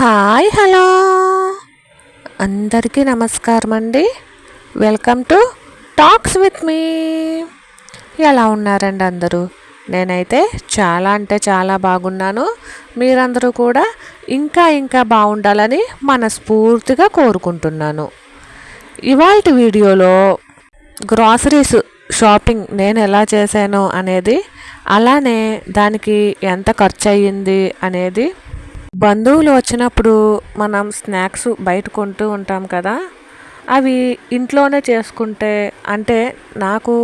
Hi hello. అందరికీ నమస్కారం అండి. Welcome to talks with me. ఎలా ఉన్నారండి అందరూ? నేనైతే చాలా అంటే చాలా బాగున్నాను. మీరందరూ కూడా ఇంకా ఇంకా బాగుండాలని మనస్ఫూర్తిగా కోరుకుంటున్నాను. ఇవాళ వీడియోలో గ్రాసరీస్ షాపింగ్ నేను ఎలా చేశాను అనేది అలానే దానికి ఎంత ఖర్చు అయ్యింది అనేది బంధువులు వచ్చినప్పుడు మనం స్నాక్స్ బయట కొంటూ ఉంటాం కదా అవి ఇంట్లోనే చేసుకుంటే అంటే నాకు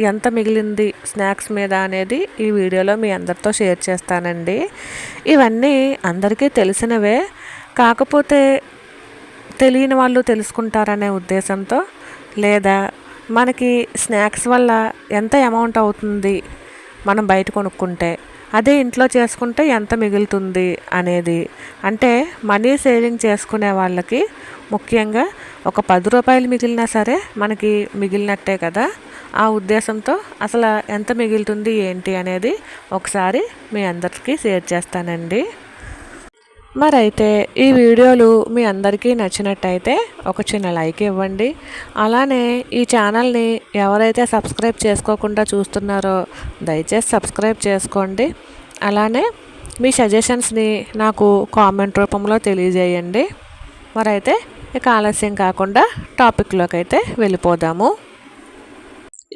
ఎంత మిగిలింది స్నాక్స్ మీద అనేది ఈ వీడియోలో మీ అందరితో షేర్ చేస్తానండి. ఇవన్నీ అందరికీ తెలిసినవే కాకపోతే తెలియని వాళ్ళు తెలుసుకుంటారనే ఉద్దేశంతో లేదా మనకి స్నాక్స్ వల్ల ఎంత అమౌంట్ అవుతుంది మనం బయట కొనుక్కుంటే అదే ఇంట్లో చేసుకుంటే ఎంత మిగులుతుంది అనేది. అంటే మనీ సేవింగ్ చేసుకునే వాళ్ళకి ముఖ్యంగా ఒక పది రూపాయలు మిగిలినా సరే మనకి మిగిలినట్టే కదా. ఆ ఉద్దేశంతో అసలు ఎంత మిగులుతుంది ఏంటి అనేది ఒకసారి మీ అందరికీ షేర్ చేస్తానండి. మరైతే ఈ వీడియోలు మీ అందరికీ నచ్చినట్టయితే ఒక చిన్న లైక్ ఇవ్వండి. అలానే ఈ ఛానల్ని ఎవరైతే సబ్స్క్రైబ్ చేసుకోకుండా చూస్తున్నారో దయచేసి సబ్స్క్రైబ్ చేసుకోండి. అలానే మీ సజెషన్స్ని నాకు కామెంట్ రూపంలో తెలియజేయండి. మరైతే ఇక ఆలస్యం కాకుండా టాపిక్లోకి అయితే వెళ్ళిపోదాము.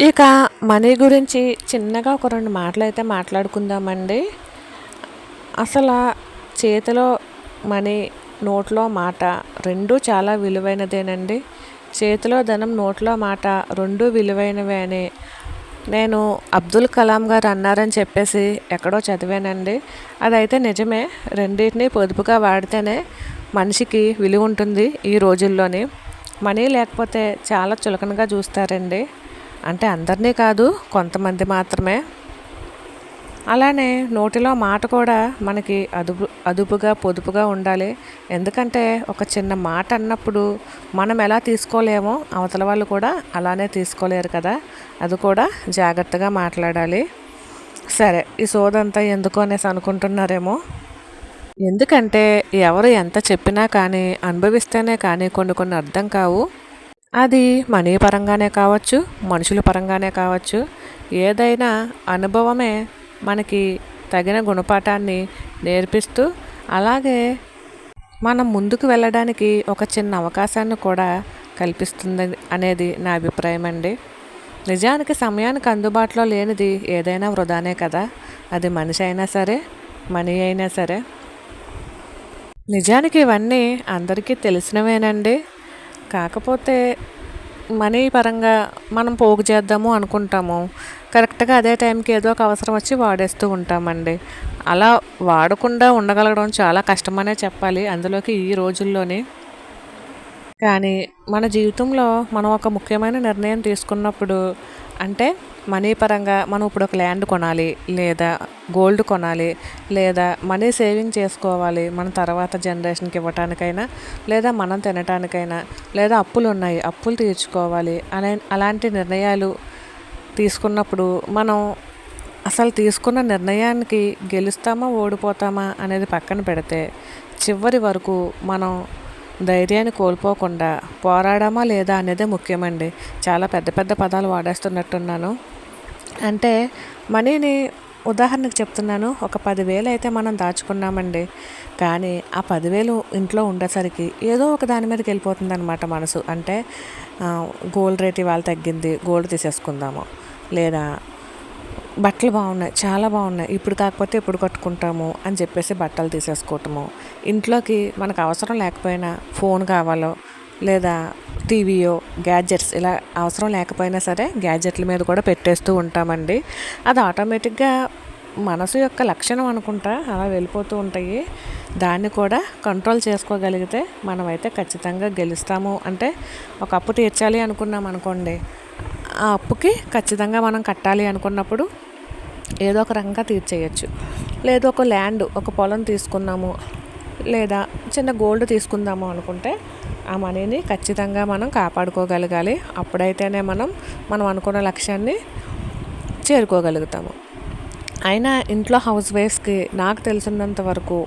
ఇక మనీ గురించి చిన్నగా ఒక రెండు మాటలు అయితే మాట్లాడుకుందామండి. అసలు చేతిలో మనీ నోట్లో మాట రెండు చాలా విలువైనదేనండి. చేతిలో ధనం నోట్లో మాట రెండూ విలువైనవే అని నేను అబ్దుల్ కలాం గారు అన్నారని చెప్పేసి ఎక్కడో చదివానండి. అదైతే నిజమే రెండింటిని పొదుపుగా వాడితేనే మనిషికి విలువ ఉంటుంది ఈ రోజుల్లోని. మనీ లేకపోతే చాలా చులకనగా చూస్తారండి. అంటే అందరినీ కాదు కొంతమంది మాత్రమే. అలానే నోటిలో మాట కూడా మనకి అదుపు అదుపుగా పొదుపుగా ఉండాలి. ఎందుకంటే ఒక చిన్న మాట అన్నప్పుడు మనం ఎలా తీసుకోలేమో అవతల వాళ్ళు కూడా అలానే తీసుకోలేరు కదా. అది కూడా జాగ్రత్తగా మాట్లాడాలి. సరే ఈ సోదంతా ఎందుకు అనేసి అనుకుంటున్నారేమో. ఎందుకంటే ఎవరు ఎంత చెప్పినా కానీ అనుభవిస్తేనే కానీ కొన్ని కొన్ని అర్థం కావు. అది మనీ పరంగానే కావచ్చు మనుషుల పరంగానే కావచ్చు. ఏదైనా అనుభవమే మనకి తగిన గుణపాఠాన్ని నేర్పిస్తూ అలాగే మనం ముందుకు వెళ్ళడానికి ఒక చిన్న అవకాశాన్ని కూడా కల్పిస్తుంది అనేది నా అభిప్రాయం అండి. నిజానికి సమయానికి అందుబాటులో లేనిది ఏదైనా వృధానే కదా. అది మనిషి అయినా సరే మనీ అయినా సరే. నిజానికి ఇవన్నీ అందరికీ తెలిసినవేనండి. కాకపోతే మనీ పరంగా మనం పోగు చేద్దాము అనుకుంటాము. కరెక్ట్గా అదే టైంకి ఏదో ఒక అవసరం వచ్చి వాడేస్తూ ఉంటామండి. అలా వాడకుండా ఉండగలగడం చాలా కష్టమనే చెప్పాలి. అందులోకి ఈ రోజుల్లోనే కానీ మన జీవితంలో మనం ఒక ముఖ్యమైన నిర్ణయం తీసుకున్నప్పుడు అంటే మనీ పరంగా మనం ఇప్పుడు ఒక ల్యాండ్ కొనాలి లేదా గోల్డ్ కొనాలి లేదా మనీ సేవింగ్ చేసుకోవాలి మన తర్వాత జనరేషన్కి ఇవ్వటానికైనా లేదా మనం తినటానికైనా లేదా అప్పులు ఉన్నాయి అప్పులు తీర్చుకోవాలి అనే అలాంటి నిర్ణయాలు తీసుకున్నప్పుడు మనం అసలు తీసుకున్న నిర్ణయానికి గెలుస్తామా ఓడిపోతామా అనేది పక్కన పెడితే చివరి వరకు మనం ధైర్యాన్ని కోల్పోకుండా పోరాడమా లేదా అనేదే ముఖ్యమండి. చాలా పెద్ద పెద్ద పదాలు వాడేస్తున్నట్టున్నాను. అంటే మనీని ఉదాహరణకు చెప్తున్నాను. ఒక పదివేలు అయితే మనం దాచుకున్నామండి. కానీ ఆ పదివేలు ఇంట్లో ఉండేసరికి ఏదో ఒక దాని మీదకి వెళ్ళిపోతుంది అనమాట మనసు. అంటే గోల్డ్ రేట్ ఇవాళ తగ్గింది గోల్డ్ తీసేసుకుందాము. లేదా బట్టలు బాగున్నాయి చాలా బాగున్నాయి. ఇప్పుడు కాకపోతే ఇప్పుడు కట్టుకుంటాము అని చెప్పేసి బట్టలు తీసేసుకోవటము. ఇంట్లోకి మనకు అవసరం లేకపోయినా ఫోన్ కావాలో లేదా టీవీయో గ్యాడ్జెట్స్ ఇలా అవసరం లేకపోయినా సరే గ్యాడ్జెట్ల మీద కూడా పెట్టేస్తూ ఉంటామండి. అది ఆటోమేటిక్గా మనసు యొక్క లక్షణం అనుకుంటా అలా వెళ్ళిపోతూ ఉంటాయి. దాన్ని కూడా కంట్రోల్ చేసుకోగలిగితే మనమైతే ఖచ్చితంగా గెలుస్తాము. అంటే ఒక అప్పు తీర్చాలి అనుకున్నాం అనుకోండి ఆ అప్పుకి ఖచ్చితంగా మనం కట్టాలి అనుకున్నప్పుడు ఏదో ఒక రకంగా తీర్చేయచ్చు. లేదా ఒక ల్యాండ్ ఒక పొలం తీసుకున్నాము లేదా చిన్న గోల్డ్ తీసుకుందాము అనుకుంటే ఆ మనీని ఖచ్చితంగా మనం కాపాడుకోగలగాలి. అప్పుడైతేనే మనం మనం అనుకున్న లక్ష్యాన్ని చేరుకోగలుగుతాము. అయినా ఇంట్లో హౌస్ వైఫ్స్కి నాకు తెలిసినంత వరకు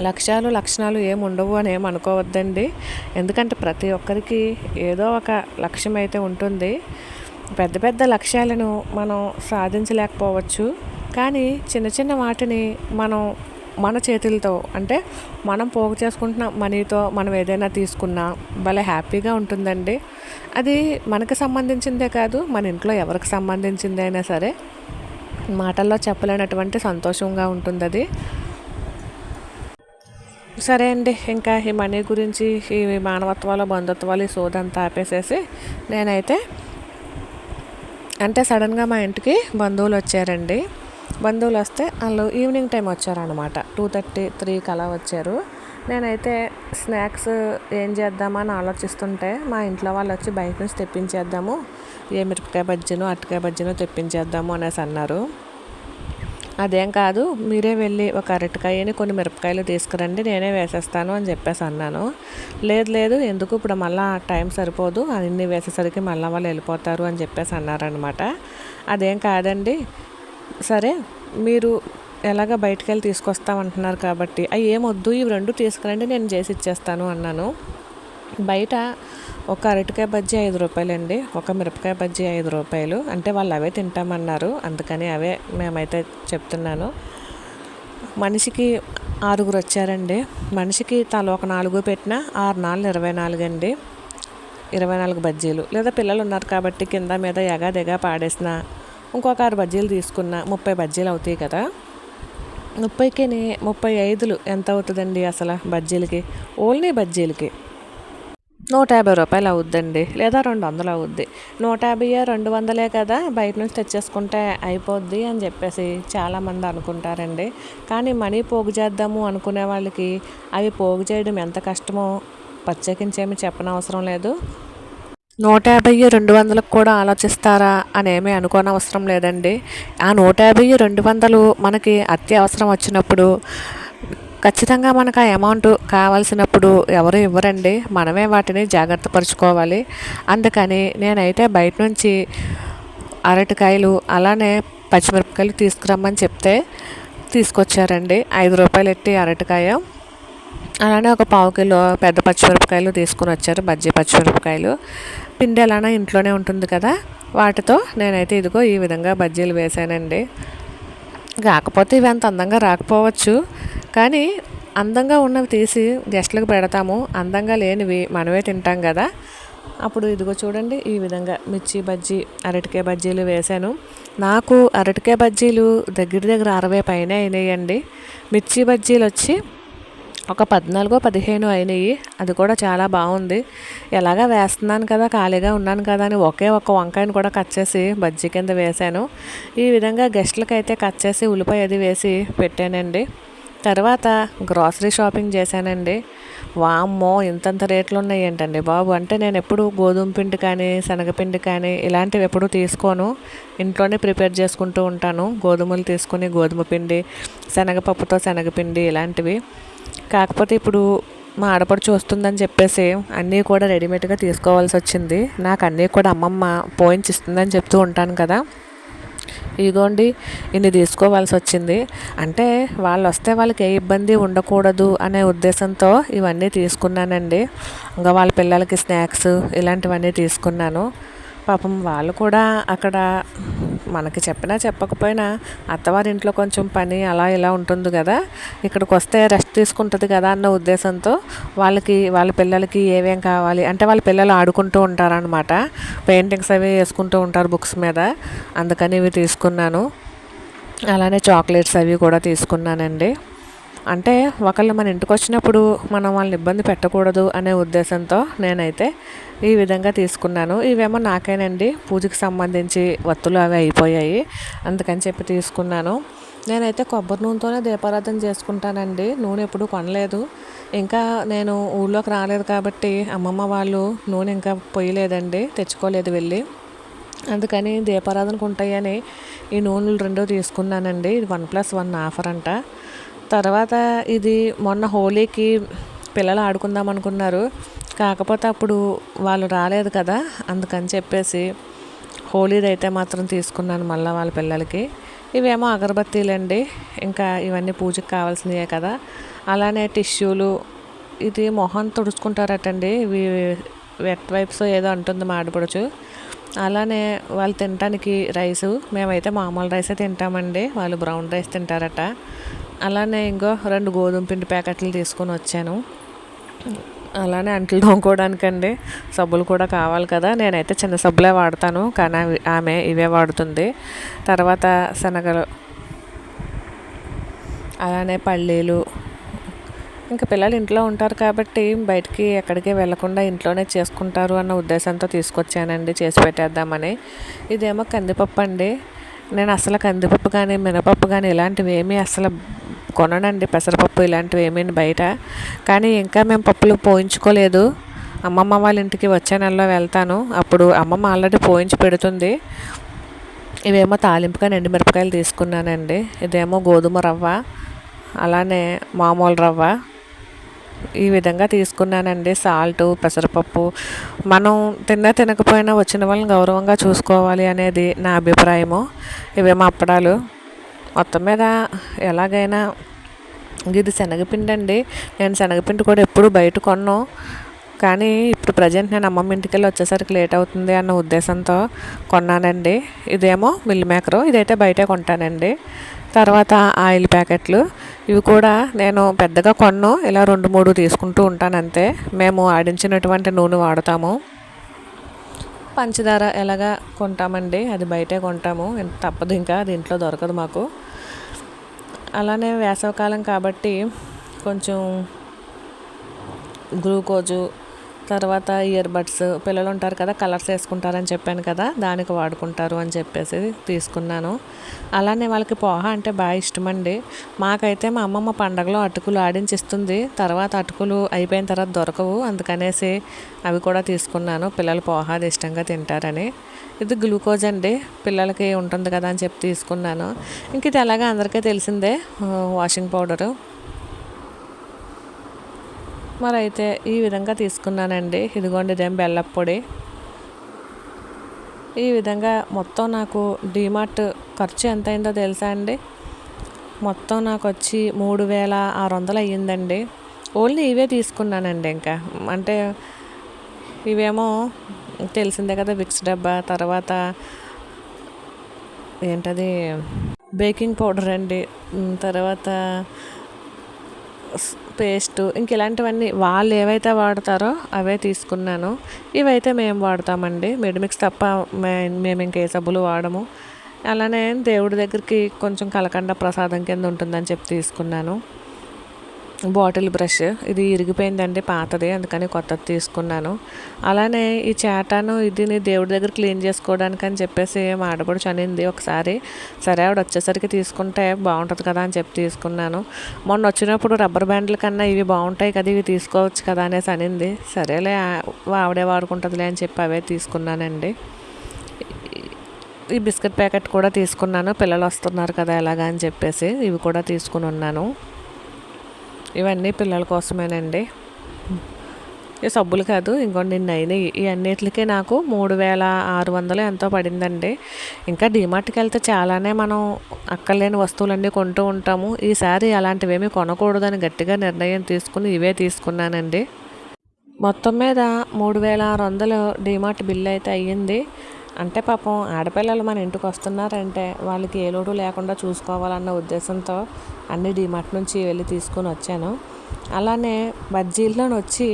లక్ష్యాలు లక్షణాలు ఏమి ఉండవు అని ఏమి అనుకోవద్దండి. ఎందుకంటే ప్రతి ఒక్కరికి ఏదో ఒక లక్ష్యం అయితే ఉంటుంది. పెద్ద పెద్ద లక్ష్యాలను మనం సాధించలేకపోవచ్చు. కానీ చిన్న చిన్న వాటిని మనం మన చేతులతో అంటే మనం పోగు చేసుకుంటున్న మనీతో మనం ఏదైనా తీసుకున్నా భలే హ్యాపీగా ఉంటుందండి. అది మనకు సంబంధించిందే కాదు మన ఇంట్లో ఎవరికి సంబంధించిందే అయినా సరే మాటల్లో చెప్పలేనటువంటి సంతోషంగా ఉంటుంది అది సరే అండి ఇంకా ఈ మనీ గురించి ఈ మానవత్వాలు బంధుత్వాలు ఈ సోదంతా ఆపేసేసి నేనైతే అంటే సడన్గా మా ఇంటికి బంధువులు వచ్చారండి. బంధువులు వస్తే వాళ్ళు ఈవినింగ్ టైం వచ్చారనమాట టూ థర్టీ త్రీకి అలా వచ్చారు. నేనైతే స్నాక్స్ ఏం చేద్దామని ఆలోచిస్తుంటే మా ఇంట్లో వాళ్ళు వచ్చి బయట నుంచి తెప్పించేద్దాము. ఏ మిరపకాయ బజ్జీను అరటికాయ బజ్జీను తెప్పించేద్దాము అనేసి అన్నారు. అదేం కాదు మీరే వెళ్ళి ఒక అరటికాయని కొన్ని మిరపకాయలు తీసుకురండి నేనే వేసేస్తాను అని చెప్పేసి అన్నాను. లేదు లేదు ఎందుకు ఇప్పుడు మళ్ళీ టైం సరిపోదు అన్ని వేసేసరికి మళ్ళీ వాళ్ళు వెళ్ళిపోతారు అని చెప్పేసి అన్నారనమాట అదేం కాదండి. సరే మీరు ఎలాగ బయటకు వెళ్ళి తీసుకొస్తామంటున్నారు కాబట్టి అవి ఏమొద్దు ఇవి రెండు తీసుకురండి నేను చేసి ఇచ్చేస్తాను అన్నాను. బయట ఒక అరటికాయ బజ్జీ ఐదు రూపాయలండి ఒక మిరపకాయ బజ్జీ ఐదు రూపాయలు. అంటే వాళ్ళు అవే తింటామన్నారు అందుకని అవే మేమైతే చెప్తున్నాను. మనిషికి ఆరుగురు వచ్చారండి. మనిషికి తల ఒక నాలుగు పెట్టిన ఆరు నాలుగు ఇరవై నాలుగు అండి. ఇరవై నాలుగు బజ్జీలు. లేదా పిల్లలు ఉన్నారు కాబట్టి కింద మీద ఎగా దిగా పాడేసిన ఇంకొక ఆరు బజ్జీలు తీసుకున్న ముప్పై బజ్జీలు అవుతాయి కదా. ముప్పైకి ముప్పై ఐదులు ఎంత అవుతుందండి అసలు బజ్జీలకి? ఓన్లీ బజ్జీలకి. నూట యాభై రూపాయలు అవుద్దండి. లేదా రెండు వందలు అవుద్ది. నూట యాభై రెండు వందలే కదా బయట నుంచి తెచ్చేసుకుంటే అయిపోద్ది అని చెప్పేసి చాలామంది అనుకుంటారండి. కానీ మనీ పోగు చేద్దాము అనుకునే వాళ్ళకి అవి పోగు చేయడం ఎంత కష్టమో ప్రత్యేకించేమి చెప్పనవసరం లేదు. నూట యాభై రెండు వందలకు కూడా ఆలోచిస్తారా అని ఏమీ అనుకోనవసరం లేదండి. ఆ నూట యాభై రెండు వందలు మనకి అత్యవసరం వచ్చినప్పుడు ఖచ్చితంగా మనకు ఆ అమౌంట్ కావాల్సినప్పుడు ఎవరు ఇవ్వరండి. మనమే వాటిని జాగ్రత్త పరుచుకోవాలి. అందుకని నేనైతే బయట నుంచి అరటికాయలు అలానే పచ్చిమిరపకాయలు తీసుకురమ్మని చెప్తే తీసుకొచ్చారండి. ఐదు రూపాయలు ఎట్టి అరటికాయ. అలానే ఒక పావు కిలో పెద్ద పచ్చిమిరపకాయలు తీసుకుని వచ్చారు బజ్జీ పచ్చిమిరపకాయలు. పిండి అలానే ఇంట్లోనే ఉంటుంది కదా. వాటితో నేనైతే ఇదిగో ఈ విధంగా బజ్జీలు వేసానండి. కాకపోతే ఇవి అంత అందంగా రాకపోవచ్చు. కానీ అందంగా ఉన్నవి తీసి గెస్ట్లకు పెడతాము. అందంగా లేనివి మనమే తింటాం కదా. అప్పుడు ఇదిగో చూడండి ఈ విధంగా మిర్చి బజ్జీ అరటికాయ బజ్జీలు వేశాను. నాకు అరటికాయ బజ్జీలు దగ్గర దగ్గర అరవై పైన అయినాయండి. మిర్చి బజ్జీలు వచ్చి ఒక పద్నాలుగో పదిహేను అయినాయి. అది కూడా చాలా బాగుంది. ఎలాగా వేస్తున్నాను కదా ఖాళీగా ఉన్నాను కదా అని ఒకే ఒక వంకాయను కూడా కట్ చేసి బజ్జీ కింద వేశాను. ఈ విధంగా గెస్ట్లకైతే అయితే కట్ చేసి ఉల్లిపాయ అది వేసి పెట్టానండి. తర్వాత గ్రాసరీ షాపింగ్ చేశానండి. వామ్మో ఇంతంత రేట్లు ఉన్నాయి ఏంటండి బాబు? అంటే నేను ఎప్పుడు గోధుమ పిండి కానీ శనగపిండి కానీ ఇలాంటివి ఎప్పుడు తీసుకోను. ఇంట్లోనే ప్రిపేర్ చేసుకుంటూ ఉంటాను. గోధుమలు తీసుకుని గోధుమ పిండి శనగపప్పుతో శనగపిండి ఇలాంటివి. కాకపోతే ఇప్పుడు మా ఆడపడుచు వస్తుందని చెప్పేసి అన్నీ కూడా రెడీమేడ్గా తీసుకోవాల్సి వచ్చింది. నాకు అన్నీ కూడా అమ్మమ్మ పోయించి ఇస్తుందని చెప్తూ ఉంటాను కదా. ఇదిగోండి ఇన్ని తీసుకోవాల్సి వచ్చింది. అంటే వాళ్ళు వస్తే వాళ్ళకి ఏ ఇబ్బంది ఉండకూడదు అనే ఉద్దేశంతో ఇవన్నీ తీసుకున్నానండి. ఇంకా వాళ్ళ పిల్లలకి స్నాక్స్ ఇలాంటివన్నీ తీసుకున్నాను. పాపం వాళ్ళు కూడా అక్కడ మనకి చెప్పినా చెప్పకపోయినా అత్తవారింట్లో కొంచెం పని అలా ఇలా ఉంటుంది కదా ఇక్కడికి వస్తే రెస్ట్ తీసుకుంటుంది కదా అన్న ఉద్దేశంతో వాళ్ళకి వాళ్ళ పిల్లలకి ఏమేం కావాలి అంటే వాళ్ళ పిల్లలు ఆడుకుంటూ ఉంటారనమాట పెయింటింగ్స్ అవి వేసుకుంటూ ఉంటారు బుక్స్ మీద. అందుకని ఇవి తీసుకున్నాను. అలానే చాక్లెట్స్ అవి కూడా తీసుకున్నానండి. అంటే ఒకళ్ళు మన ఇంటికి వచ్చినప్పుడు మనం వాళ్ళని ఇబ్బంది పెట్టకూడదు అనే ఉద్దేశంతో నేనైతే ఈ విధంగా తీసుకున్నాను. ఇవేమో నాకేనండి పూజకి సంబంధించి వత్తులు అవి అయిపోయాయి అందుకని చెప్పి తీసుకున్నాను. నేనైతే కొబ్బరి నూనెతోనే దీపారాధన చేసుకుంటానండి. నూనె ఎప్పుడు కొనలేదు. ఇంకా నేను ఊళ్ళోకి రాలేదు కాబట్టి అమ్మమ్మ వాళ్ళు నూనె ఇంకా పొయ్యలేదండి తెచ్చుకోలేదు వెళ్ళి. అందుకని దీపారాధనకు ఉంటాయని ఈ నూనెలు రెండో తీసుకున్నానండి. ఇది వన్ ప్లస్ వన్ ఆఫర్ అంట. తర్వాత ఇది మొన్న హోలీకి పిల్లలు ఆడుకుందాం అనుకున్నారు. కాకపోతే అప్పుడు వాళ్ళు రాలేదు కదా అందుకని చెప్పేసి హోలీది అయితే మాత్రం తీసుకున్నాను మళ్ళీ వాళ్ళ పిల్లలకి. ఇవేమో అగరబత్తీలండి ఇంకా ఇవన్నీ పూజకి కావాల్సినవే కదా. అలానే టిష్యూలు ఇది మొహం తుడుచుకుంటారటండి ఇవి వెట్ వైప్స్ ఏదో అంటుంది మాడపడుచు అలానే వాళ్ళు తినడానికి రైసు మేమైతే మామూలు రైసే తింటామండి వాళ్ళు బ్రౌన్ రైస్ తింటారట. అలానే ఇంకో రెండు గోధుమ పిండి ప్యాకెట్లు తీసుకొని వచ్చాను. అలానే అంట్లు తోముకోవడానికండి. సబ్బులు కూడా కావాలి కదా. నేనైతే చిన్న సబ్బులే వాడతాను. కానీ ఆమె ఇవే వాడుతుంది. తర్వాత శనగలు అలానే పల్లీలు. ఇంకా పిల్లలు ఇంట్లో ఉంటారు కాబట్టి బయటికి ఎక్కడికి వెళ్ళకుండా ఇంట్లోనే చేసుకుంటారు అన్న ఉద్దేశంతో తీసుకొచ్చానండి. చేసి పెట్టేద్దామని. ఇదేమో కందిపప్పు అండి నేను అసలు కందిపప్పు కానీ మినపప్పు కానీ ఇలాంటివి ఏమీ అసలు కొననండి పెసరపప్పు ఇలాంటివి ఏమీ బయట. కానీ ఇంకా మేము పప్పులు పోయించుకోలేదు. అమ్మమ్మ వాళ్ళ ఇంటికి వచ్చే నెలలో వెళ్తాను. అప్పుడు అమ్మమ్మ ఆల్రెడీ పోయించి పెడుతుంది. ఇవేమో తాలింపుగా ఎండుమిరపకాయలు తీసుకున్నానండి. ఇదేమో గోధుమ రవ్వ అలానే మామూలు రవ్వ. ఈ విధంగా తీసుకున్నానండి. సాల్ట్ పెసరపప్పు. మనం తిన్నా తినకపోయినా వచ్చిన వాళ్ళని గౌరవంగా చూసుకోవాలి అనేది నా అభిప్రాయము. ఇవేమో అప్పడాలు. మొత్తం మీద ఎలాగైనా ఇది శనగపిండి అండి నేను శనగపిండి కూడా ఎప్పుడు బయట కొన్నాను కానీ ఇప్పుడు ప్రజెంట్ నేను అమ్మమ్మ ఇంటికి వెళ్ళి వచ్చేసరికి లేట్ అవుతుంది అన్న ఉద్దేశంతో కొన్నానండి. ఇదేమో మిల్ మేకరు. ఇదైతే బయటే కొంటానండి. తర్వాత ఆయిల్ ప్యాకెట్లు. ఇవి కూడా నేను పెద్దగా కొన్ను. ఇలా రెండు మూడు తీసుకుంటూ ఉంటాను అంతే. మేము ఆడించినటువంటి నూనె వాడతాము. పంచదార ఎలాగా కొంటామండి? అది బయటే కొంటాము. తప్పదు ఇంకా. అది ఇంట్లో దొరకదు మాకు. అలానే వేసవకాలం కాబట్టి కొంచెం గ్లూకోజు తర్వాత ఇయర్ బడ్స్ పిల్లలు ఉంటారు కదా కలర్స్ వేసుకుంటారని చెప్పాను కదా దానికి వాడుకుంటారు అని చెప్పేసి తీసుకున్నాను. అలానే వాళ్ళకి పోహ అంటే బాగా ఇష్టం అండి మాకైతే మా అమ్మమ్మ పండగలో అటుకులు ఆడించిస్తుంది. తర్వాత అటుకులు అయిపోయిన తర్వాత దొరకవు. అందుకనేసి అవి కూడా తీసుకున్నాను. పిల్లలు పోహ అది ఇష్టంగా తింటారని. ఇది గ్లూకోజ్ అండి. పిల్లలకి ఉంటుంది కదా అని చెప్పి తీసుకున్నాను. ఇంక ఇది ఎలాగా అందరికీ తెలిసిందే వాషింగ్ పౌడరు. మరి అయితే ఈ విధంగా తీసుకున్నానండి. ఇదిగోండి ఇదేం బెల్లపు పొడి. ఈ విధంగా మొత్తం నాకు డిమార్ట్ ఖర్చు ఎంత అయిందో తెలుసా అండి? మొత్తం నాకు వచ్చి మూడు వేల ఆరు వందలు అయ్యిందండి. ఓన్లీ ఇవే తీసుకున్నానండి ఇంకా. అంటే ఇవేమో తెలిసిందే కదా విక్స్ డబ్బా తర్వాత ఏంటది? బేకింగ్ పౌడర్ అండి. తర్వాత పేస్ట్ ఇంక ఇలాంటివన్నీ వాళ్ళు ఏవైతే వాడతారో అవే తీసుకున్నాను. ఇవైతే మేము వాడతామండి. మిడిమిక్స్ తప్ప మేము మేము ఇంకే సబ్బులు వాడము. అలానే దేవుడి దగ్గరికి కొంచెం కలకండ ప్రసాదం కింద ఉంటుందని చెప్పి తీసుకున్నాను. Bottle brush. ఇది ఇరిగిపోయిందండి పాతది అందుకని కొత్తది తీసుకున్నాను. అలానే ఈ చేటాను ఇదిని దేవుడి దగ్గర క్లీన్ చేసుకోవడానికి అని చెప్పేసి మా ఆడపడుచు అనింది ఒకసారి. సరే ఆవిడ వచ్చేసరికి తీసుకుంటే బాగుంటుంది కదా అని చెప్పి తీసుకున్నాను. మొన్న వచ్చినప్పుడు రబ్బర్ బ్యాండ్ల కన్నా ఇవి బాగుంటాయి కదా ఇవి తీసుకోవచ్చు కదా అనేసి అనింది. సరేలే ఆవిడే వాడుకుంటుందిలే అని చెప్పి అవే తీసుకున్నానండి. ఈ బిస్కెట్ ప్యాకెట్ కూడా తీసుకున్నాను. పిల్లలు వస్తున్నారు కదా ఎలాగా అని చెప్పేసి ఇవి కూడా తీసుకుని ఉన్నాను. ఇవన్నీ పిల్లల కోసమేనండి. ఈ సబ్బులు కాదు ఇంకోటి నిన్న అయినాయి ఈ అన్నిటికీ నాకు మూడు వేల ఆరు వందలు ఎంతో పడిందండి. ఇంకా డిమార్ట్కి వెళ్తే చాలానే మనం అక్కర్లేని వస్తువులన్నీ కొంటూ ఉంటాము. ఈసారి అలాంటివేమీ కొనకూడదని గట్టిగా నిర్ణయం తీసుకుని ఇవే తీసుకున్నానండి. మొత్తం మీద మూడు వేల ఆరు వందలు డిమార్ట్ బిల్ అయితే అయ్యింది. అంటే పాపం ఆడపిల్లలు మన ఇంటికి వస్తున్నారంటే వాళ్ళకి ఏ లోటు లేకుండా చూసుకోవాలన్న ఉద్దేశంతో అన్ని డిమార్ట్ నుంచి వెళ్ళి తీసుకొని వచ్చాను. అలానే బజ్జీల్లో వచ్చి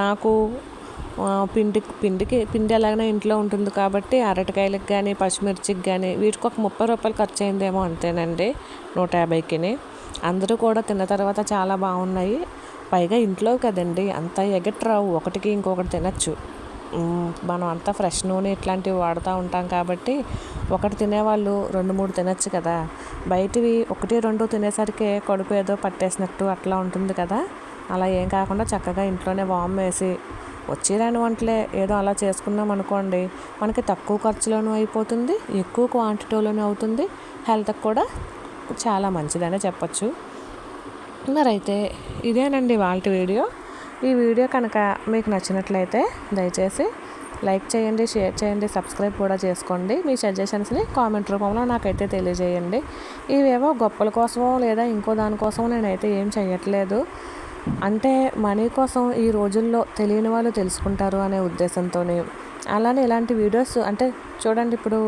నాకు పిండి పిండికి పిండి ఎలాగైనా ఇంట్లో ఉంటుంది కాబట్టి అరటికాయలకు కానీ పచ్చిమిర్చికి కానీ వీటికి ఒక ముప్పై రూపాయలు ఖర్చు అయిందేమో అంతేనండి నూట యాభైకిని. అందరూ కూడా తిన్న తర్వాత చాలా బాగున్నాయి. పైగా ఇంట్లో కదండి అంత ఎగట్రావు. ఒకటికి ఇంకొకటి తినచ్చు. మనం అంతా ఫ్రెష్ నూనె ఇట్లాంటివి వాడుతూ ఉంటాం కాబట్టి ఒకటి తినేవాళ్ళు రెండు మూడు తినచ్చు కదా. బయటివి ఒకటి రెండు తినేసరికి కడుపు ఏదో పట్టేసినట్టు అట్లా ఉంటుంది కదా. అలా ఏం కాకుండా చక్కగా ఇంట్లోనే వామ్ వేసి వచ్చి రాని వంటలే ఏదో అలా చేసుకున్నాం అనుకోండి మనకి తక్కువ ఖర్చులోనూ అయిపోతుంది ఎక్కువ క్వాంటిటీలోనూ అవుతుంది. హెల్త్కి కూడా చాలా మంచిదనే చెప్పచ్చు. మరైతే ఇదేనండి వాళ్ళ వీడియో. ఈ వీడియో కనుక మీకు నచ్చినట్లయితే దయచేసి లైక్ చేయండి షేర్ చేయండి సబ్స్క్రైబ్ కూడా చేసుకోండి. మీ సజెషన్స్ని కామెంట్ రూపంలో నాకైతే తెలియజేయండి. ఇవేవో గొప్పల కోసమో లేదా ఇంకో దానికోసమో నేనైతే ఏం చేయట్లేదు అంటే మనీ కోసం ఈ రోజుల్లో తెలియని వాళ్ళు తెలుసుకుంటారు అనే ఉద్దేశంతో అలానే ఇలాంటి వీడియోస్ అంటే చూడండి ఇప్పుడు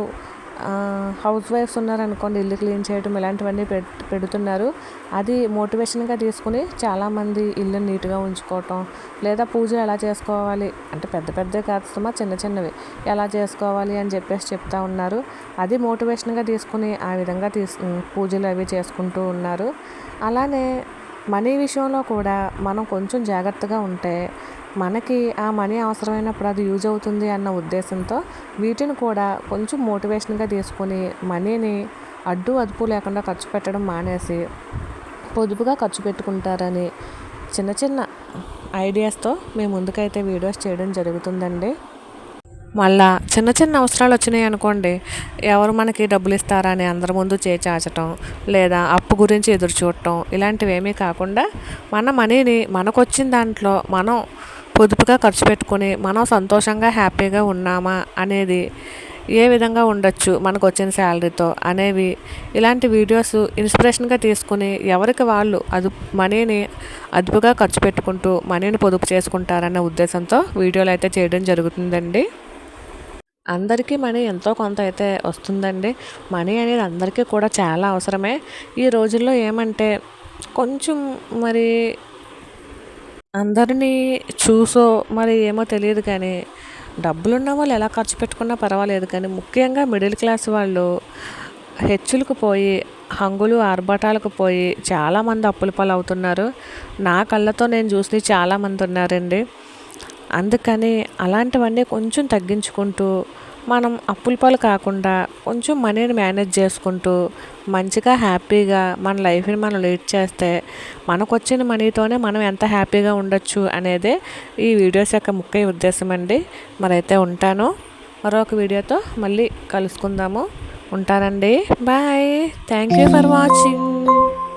హౌస్ వైఫ్స్ ఉన్నారనుకోండి ఇల్లు క్లీన్ చేయడం ఇలాంటివన్నీ పెడుతున్నారు. అది మోటివేషన్గా తీసుకుని చాలామంది ఇల్లు నీట్గా ఉంచుకోవటం లేదా పూజలు ఎలా చేసుకోవాలి అంటే పెద్ద పెద్ద కాదు చిన్న చిన్నవి. ఎలా చేసుకోవాలి అని చెప్పేసి చెప్తా ఉన్నారు. అది మోటివేషన్గా తీసుకుని ఆ విధంగా తీసు పూజలు అవి చేసుకుంటూ ఉన్నారు. అలానే మనీ విషయంలో కూడా మనం కొంచెం జాగ్రత్తగా ఉంటే మనకి ఆ మనీ అవసరమైనప్పుడు అది యూజ్ అవుతుంది అన్న ఉద్దేశంతో వీటిని కూడా కొంచెం మోటివేషన్గా తీసుకొని మనీని అడ్డు అదుపు లేకుండా ఖర్చు పెట్టడం మానేసి పొదుపుగా ఖర్చు పెట్టుకుంటారని చిన్న చిన్న ఐడియాస్తో మేము ముందుకైతే వీడియోస్ చేయడం జరుగుతుందండి. మళ్ళా చిన్న చిన్న అవసరాలు వచ్చినాయి అనుకోండి ఎవరు మనకి డబ్బులు ఇస్తారా అని అందరి ముందు చేచాచటం లేదా అప్పు గురించి ఎదురు చూడటం ఇలాంటివి ఏమీ కాకుండా మన మనీని మనకొచ్చిన దాంట్లో మనం పొదుపుగా ఖర్చు పెట్టుకొని మనం సంతోషంగా హ్యాపీగా ఉన్నామా అనేది ఏ విధంగా ఉండొచ్చు మనకు వచ్చిన శాలరీతో అనేవి ఇలాంటి వీడియోస్ ఇన్స్పిరేషన్గా తీసుకుని ఎవరికి వాళ్ళు అది మనీని అదుపుగా ఖర్చు పెట్టుకుంటూ మనీని పొదుపు చేసుకుంటారనే ఉద్దేశంతో వీడియోలు అయితే చేయడం జరుగుతుందండి. అందరికీ మనీ ఎంతో కొంత అయితే వస్తుందండి. మనీ అనేది అందరికీ కూడా చాలా అవసరమే. ఈ రోజుల్లో ఏమంటే కొంచెం మరి అందరినీ చూసో మరి ఏమో తెలియదు కానీ డబ్బులున్న వాళ్ళు ఎలా ఖర్చు పెట్టుకున్నా పర్వాలేదు కానీ ముఖ్యంగా మిడిల్ క్లాస్ వాళ్ళు హెచ్చులకు పోయి హంగులు ఆర్భటాలకు పోయి చాలామంది అప్పుల పాలు అవుతున్నారు నా కళ్ళతో నేను చూసి చాలామంది ఉన్నారండి. అందుకని అలాంటివన్నీ కొంచెం తగ్గించుకుంటూ మనం అప్పుల పాలు కాకుండా కొంచెం మనీని మేనేజ్ చేసుకుంటూ మంచిగా హ్యాపీగా మన లైఫ్ని మనం లీడ్ చేస్తే మనకు వచ్చిన మనీతోనే మనం ఎంత హ్యాపీగా ఉండొచ్చు అనేదే ఈ వీడియోస్ యొక్క ముఖ్య ఉద్దేశం అండి. మరైతే ఉంటాను. మరొక వీడియోతో మళ్ళీ కలుసుకుందాము. ఉంటానండి. Bye. Thank you for watching.